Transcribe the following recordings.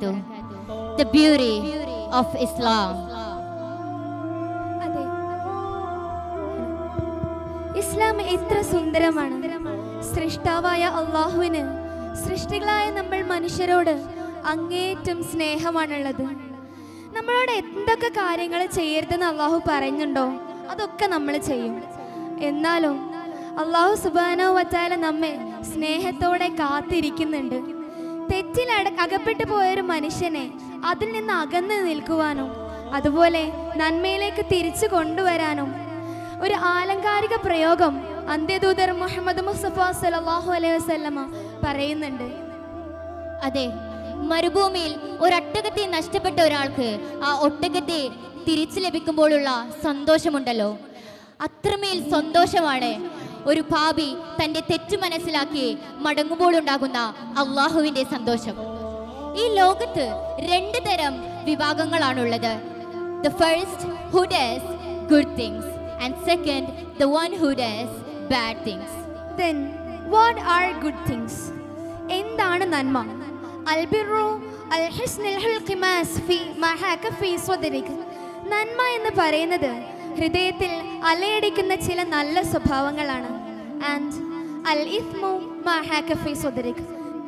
The beauty of Islam. ഇസ്ലാം എത്ര സുന്ദരമാണ്. സൃഷ്ടാവായ അള്ളാഹുവിന് സൃഷ്ടികളായ നമ്മൾ മനുഷ്യരോട് അങ്ങേറ്റം സ്നേഹമാണുള്ളത്. നമ്മളോട് എന്തൊക്കെ കാര്യങ്ങൾ ചെയ്യരുതെന്ന് അള്ളാഹു പറയുന്നുണ്ടോ? അതൊക്കെ നമ്മൾ ചെയ്യും. എന്നാലും അള്ളാഹു സുബാനോ വച്ചാല നമ്മെ സ്നേഹത്തോടെ കാത്തിരിക്കുന്നുണ്ട്. തെറ്റിൽ അകപ്പെട്ടു പോയൊരു മനുഷ്യനെ അതിൽ നിന്ന് അകന്ന് നിൽക്കുവാനും അതുപോലെ നന്മയിലേക്ക് തിരിച്ചു കൊണ്ടുവരാനും. ഒരു ആലങ്കാരിക പ്രയോഗം അന്ത്യദൂതർ മുഹമ്മദ് മുസ്തഫ സല്ലല്ലാഹു അലൈഹി വസല്ലമ പറയുന്നുണ്ട്. അതെ മരുഭൂമിയിൽ ഒരൊട്ടകത്തെ നഷ്ടപ്പെട്ട ഒരാൾക്ക് ആ ഒട്ടകത്തെ തിരിച്ചു ലഭിക്കുമ്പോഴുള്ള സന്തോഷമുണ്ടല്ലോ. അത്രമേൽ സന്തോഷമാണ് ഒരു പാപി തന്റെ തെറ്റ് മനസ്സിലാക്കി മടങ്ങുമ്പോൾ ഉണ്ടാകുന്ന അള്ളാഹുവിന്റെ സന്തോഷം. ഈ ലോകത്ത് രണ്ട് തരം വിഭാഗങ്ങളാണുള്ളത്. The first who does good things and second the one who does bad things then what are good things എന്താണ് നന്മ? അൽബിറു അൽ ഹിസ്നുൽ ഫി മഹാക ഫി സ്വദരിക്. നന്മ എന്ന് പറയുന്നത് ഹൃദയത്തിൽ അലയടിക്കുന്ന ചില നല്ല സ്വഭാവങ്ങളാണ്. ആൻഡ് അൽ ഇസ്മു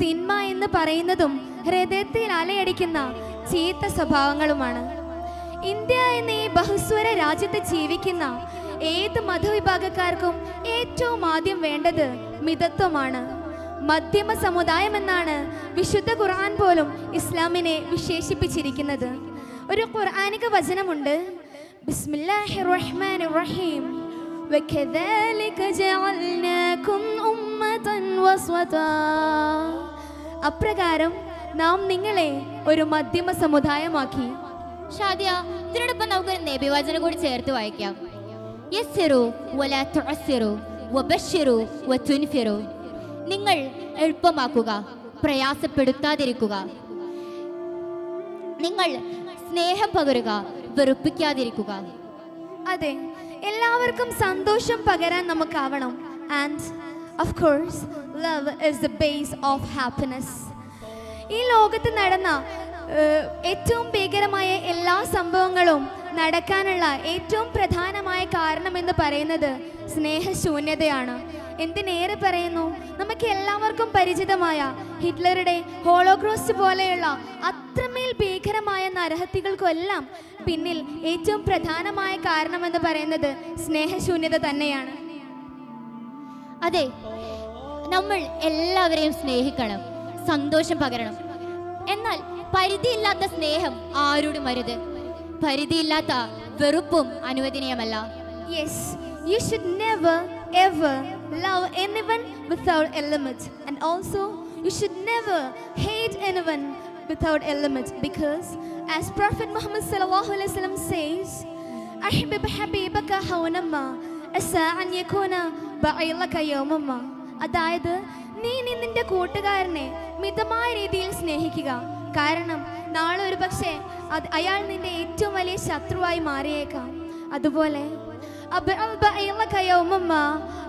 തിന്മ എന്ന് പറയുന്നതും ഹൃദയത്തിൽ അലയടിക്കുന്ന ചീത്ത സ്വഭാവങ്ങളുമാണ്. ഇന്ത്യ എന്ന ഈ ബഹുസ്വര രാജ്യത്ത് ജീവിക്കുന്ന ഏത് മതവിഭാഗക്കാർക്കും ഏറ്റവും ആദ്യം വേണ്ടത് മിതത്വമാണ്. മധ്യമ സമുദായം എന്നാണ് വിശുദ്ധ ഖുർആൻ പോലും ഇസ്ലാമിനെ വിശേഷിപ്പിച്ചിരിക്കുന്നത്. ഒരു ഖുർആാനിക വചനമുണ്ട് ബിസ്മില്ലാഹിർ റഹ്മാനിർ റഹീം وكذلك جعلناكم أمة وسطا അപ്രകാരം നാം നിങ്ങളെ ഒരു മധ്യമ സമുദായമാക്കി ഷാദിയ ഇതിനോടൊപ്പം നമുക്ക് നബിവചനം കൂടി ചേർത്ത് വായിക്കാം യസ്സിറു വല തുഅസ്സിറു വബശ്ശിറു വതുൻഫിറു നിങ്ങൾ എളുപ്പമാക്കുക പ്രയാസപ്പെടുത്താതിരിക്കുക നിങ്ങൾ സ്നേഹം പകരുക വെറുപ്പിക്കാതിരിക്കുക. അതെ എല്ലാവർക്കും സന്തോഷം പകരാൻ നമുക്കാവണം. And of course love is the base of happiness ഈ ലോകത്ത് നടന്ന ഏറ്റവും ഭീകരമായ എല്ലാ സംഭവങ്ങളും നടക്കാനുള്ള ഏറ്റവും പ്രധാനമായ കാരണം കാരണമെന്ന് പറയുന്നത് സ്നേഹശൂന്യതയാണ്. എന്തിനേറെ പറയുന്നു? നമുക്ക് എല്ലാവർക്കും പരിചിതമായ ഹിറ്റ്ലറുടെ ഹോളോക്രോസ്റ്റ് പോലെയുള്ള അത്രമേൽ ഭീകരമായ നരഹത്യകൾക്കെല്ലാം പിന്നിൽ ഏറ്റവും പ്രധാനമായ കാരണമെന്ന് പറയുന്നത് സ്നേഹശൂന്യത തന്നെയാണ്. അതെ നമ്മൾ എല്ലാവരെയും സ്നേഹിക്കണം സന്തോഷം പകരണം. എന്നാൽ പരിധിയില്ലാത്ത സ്നേഹം ആരോടും അരുത് പരിധിയില്ലാത്ത വെറുപ്പും അനുവദനീയമല്ല. Yes you should never ever love anyone without limit. And also, you should never hate anyone without a limit. Because, as Prophet Muhammad sallallahu alaihi wasallam says, أحبب حبيبك هونما أسى أن يكون بعيلك يومما അതായത് നീ നീ നിന്റെ കൂട്ടുകാരനെ മിതമായ രീതിയിൽ സ്നേഹിക്കുക കാരണം നാളെ ഒരു പക്ഷേ അത് അയാൾ നിന്റെ ഏറ്റവും വലിയ ശത്രുവായി മാറിയേക്കാം അതുപോലെ أبعد بعيلك يومما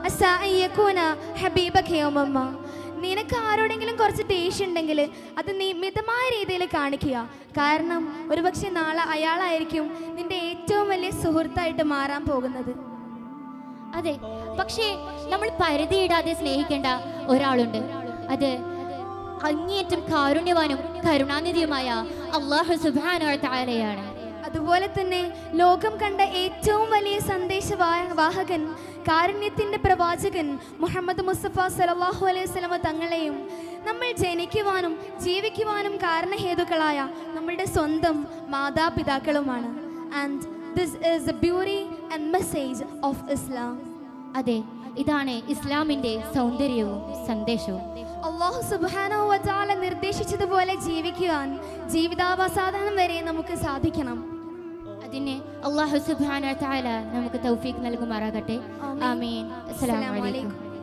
أسى أن يكون حبيبك يومما നിനക്ക് ആരോടെങ്കിലും കുറച്ച് ദേഷ്യം ഉണ്ടെങ്കിൽ അത് നീ മിതമായ രീതിയിൽ കാണിക്കുക. കാരണം ഒരുപക്ഷെ നാളെ അയാളായിരിക്കും നിന്റെ ഏറ്റവും വലിയ സുഹൃത്തായിട്ട് മാറാൻ പോകുന്നത്. അതെ പക്ഷേ നമ്മൾ പരിധിയിടാതെ സ്നേഹിക്കേണ്ട ഒരാളുണ്ട്. അത് അങ്ങേയറ്റം കാരുണ്യവാനും കരുണാനിധിയുമായ അള്ളാഹു സുബാന താലയാണ് അതുപോലെ തന്നെ ലോകം കണ്ട ഏറ്റവും സന്ദേശ വാഹകൻ കാരുണ്യത്തിന്റെ പ്രവാചകൻ മുഹമ്മദ് മുസ്തഫ സലല്ലാഹു അലൈഹി സ്വലമ തങ്ങളെയും നമ്മൾ ജനിക്കുവാനും ജീവിക്കുവാനും കാരണഹേതുക്കളായ നമ്മളുടെ സ്വന്തം മാതാപിതാക്കളുമാണ്. And this is the beauty and message of Islam അതെ ഇതാണ് ഇസ്ലാമിന്റെ സൗന്ദര്യവും സന്ദേശവും. അള്ളാഹു സുബാനോ വജാല നിർദ്ദേശിച്ചതുപോലെ ജീവിക്കുവാൻ ജീവിതാവസാനം വരെ നമുക്ക് സാധിക്കണം. അതിന് അള്ളാഹു സുബാന താല നമുക്ക് തൗഫീഖ് നൽകുമാറാകട്ടെ. ആമീൻ. ആമീൻ.